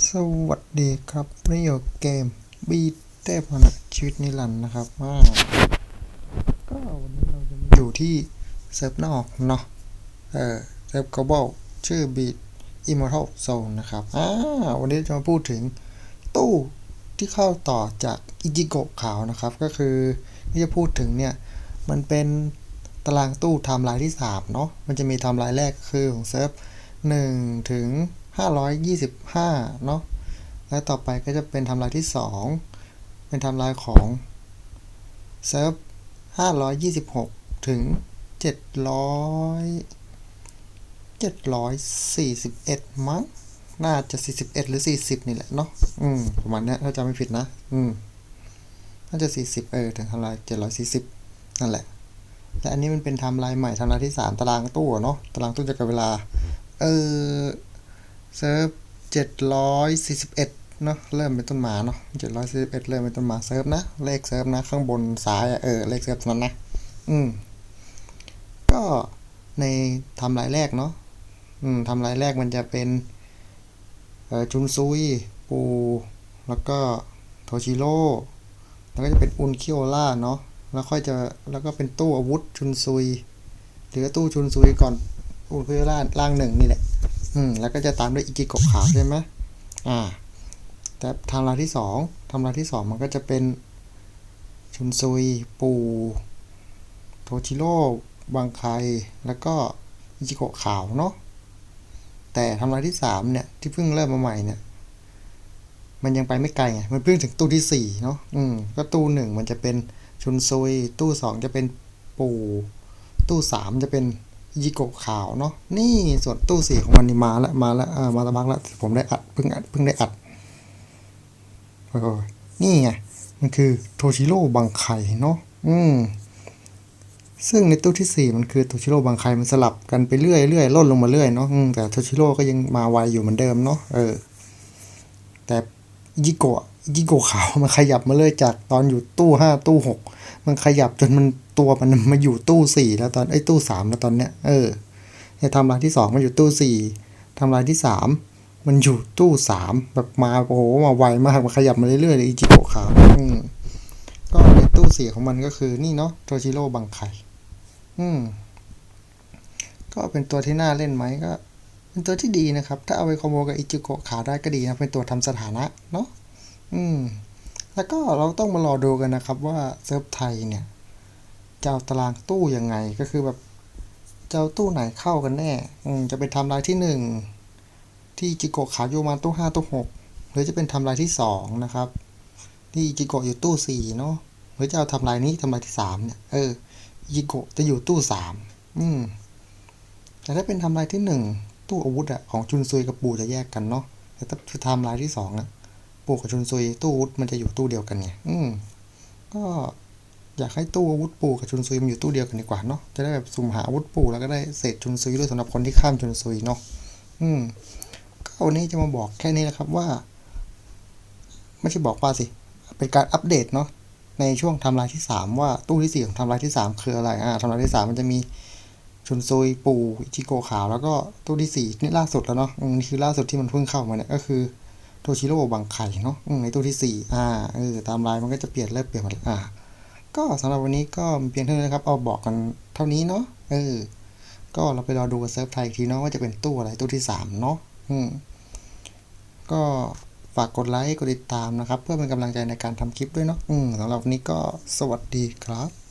สวัสดีครับนี่อยู่เกมบีเต้พนะชีวิตนิรันดร์นะครับว่าก็วันนี้เราจะมาอยู่ที่เซิร์ฟนอกเนาะเออเซิร์ฟ global ชื่อ Beat Immortal Zone นะครับอ่าวันนี้จะมาพูดถึงตู้ที่เข้าต่อจากอิจิโกะขาวนะครับ ก็คือที่จะพูดถึงเนี่ย มันเป็นตารางตู้ไทม์ไลน์ที่ 3 เนาะมันจะมีไทม์ไลน์แรกคือของเซิร์ฟ1ถึง 525 เนาะ แล้วต่อไปก็จะเป็นไทำลายที่ 2 เป็นไทำลายของเซิร์ฟ526 ถึง 700 741 มั้ง น่าจะ 41 หรือ 40 นี่แหละเนาะ อืม ประมาณนี้ถ้าจำไม่ผิดนะ อืม น่าจะ 40 เออ ถึงทำลาย740 นั่นแหละ และอันนี้มันเป็นทม์ไลน์ใหม่ทม์ไลน์ที่ 3 ตารางตู้เนาะ ตารางตู้จะกับเวลา เออ เซิร์ฟเจ็ดร้อยสี่สิบเอ็ดเนาะเริ่มเป็นต้นมาเนาะเจ็ดร้อยสี่สิบเอ็ดเริ่มเป็นต้นมาเซิร์ฟนะ เลขเซิร์ฟนะ ข้างบนซ้ายเออเลขเซิร์ฟนั้นนะ อืม ก็ในทำลายแรกเนาะอืมทำลายแรกมันจะเป็นเออจุนซุย ปู แล้วก็โทชิโร่แล้วก็จะเป็นอุนคิโอล่าเนาะแล้วค่อยจะแล้วก็เป็นตู้อาวุธจุนซุย หรือตู้จุนซุยก่อนอุนคิโอล่าล่างหนึ่งนี่แหละ อืมแล้วก็จะตามด้วยอิจิโกะขาวใช่ไหมอ่าแต่ทำลายที่สองทำลายที่สองมันก็จะเป็นชุนซุย ปู โทชิโร่บางไคแล้วก็อิจิโกะขาวเนาะแต่ทำลายที่สามเนี่ย ที่เพิ่งเริ่มมาใหม่เนี่ย มันยังไปไม่ไกลไง มันเพิ่งถึงตู้ที่สี่เนาะอืมก็ตู้หนึ่งมันจะเป็นชุนซุย ตู้สองจะเป็นปู ตู้สามจะเป็น ยิโกขาวเนาะนี่ส่วนตู้สีของมันนี่มาแล้วมาแล้วอ่ามาละบักแล้วผมได้อัดเพิ่งอัดเพิ่งได้อัดโอ้ยนี่ไงมันคือโทชิโร่บังไคเนาะอืมซึ่งในตู้ที่สี่มันคือโทชิโร่บังไคมันสลับกันไปเรื่อยเรื่อยล่นลงมาเรื่อยเนาะแต่โทชิโร่ก็ยังมาไวอยู่เหมือนเดิมเนาะเออแต่ยิโกะยิโกะขาวมันขยับมาเลยจากตอนอยู่ตู้ห้าตู้หกมันขยับจนมัน ตัวมันมาอยู่ตู้สี่แล้วตอนไอ้ตู้สามแล้วตอนเนี้ยเออไอ้ทำลายที่สองมันอยู่ตู้สี่ทำลายที่สามมันอยู่ตู้สามแบบมาโอ้โหมาไวมากมันขยับมาเรื่อยๆเลยอิจิโกะขาวอืมก็ในตู้สี่ของมันก็คือนี่เนาะโทชิโร่บังไคอืมก็เป็นตัวที่น่าเล่นไหมก็ เป็นตัวที่ดีนะครับ ถ้าเอาไปคอมโบกับอิจิโกะขาได้ก็ดีนะเป็นตัวทำสถานะเนาะอืม แล้วก็เราต้องมารอดูกันนะครับว่าเซิร์ฟไทยเนี่ย จะเอาตารางตู้ยังไงก็คือแบบจะเอาตู้ไหนเข้ากันแน่อืจะเป็นทำลายที่หนึ่งที่จิโกะขาโยมาตู้ห้าตู้หกหรือจะเป็นทำลายที่สองนะครับที่จิโกะอยู่ตู้สี่เนาะหรือจะเอาทำลายนี้ทำลายที่สามเนี่ยเออจิโกะจะอยู่ตู้สามอืมแต่ถ้าเป็นทำลายที่หนึ่งตู้อาวุธอะของจุนซุยกับปูจะแยกกันเนาะแต่ถ้าไทำลายที่สองอะปูกับชุนซุยตู้อาวุธมันจะอยู่ตู้เดียวกันไงอืมก็ อยากให้ตู้อาวุธปูกับชุนซุยมันอยู่ตู้เดียวกันดีกว่าเนาะจะได้แบบสุ่มหาอาวุธปูแล้วก็ได้เศษชุนซุยด้วยสำหรับคนที่ข้ามชุนซุยเนาะอืมก็วันนี้จะมาบอกแค่นี้นะครับว่า ไม่ใช่บอกว่าสิ เป็นการอัปเดตเนาะในช่วงทำลายที่สามว่าตู้ที่สี่ของทำลายที่สามคืออะไรอ่าทำลายที่สามมันจะมีชุนซุยปูอิจิโกขาว แล้วก็ตู้ที่สี่นี่ล่าสุดแล้วเนาะอืมนี่คือล่าสุดที่มันเพิ่งเข้ามาเนี่ยก็คือโทชิโร่บังไข่เนาะอืมในตู้ที่สี่อ่าเออตามลายมันก็จะเปลี่ยนเริ่มเปลี่ยนหมดอ่า ก็สำหรับวันนี้ก็เพียงเท่านี้นะครับเอาบอกกันเท่านี้เนาะเออ ก็เราไปรอดูเซิร์ฟไทยอีกทีเนาะว่าจะเป็นตู้อะไรตู้ที่สามเนาะอืมก็ฝากกดไลค์กดติดตามนะครับ เพื่อเป็นกำลังใจในการทำคลิปด้วยเนาะอืมสำหรับวันนี้ก็สวัสดีครับ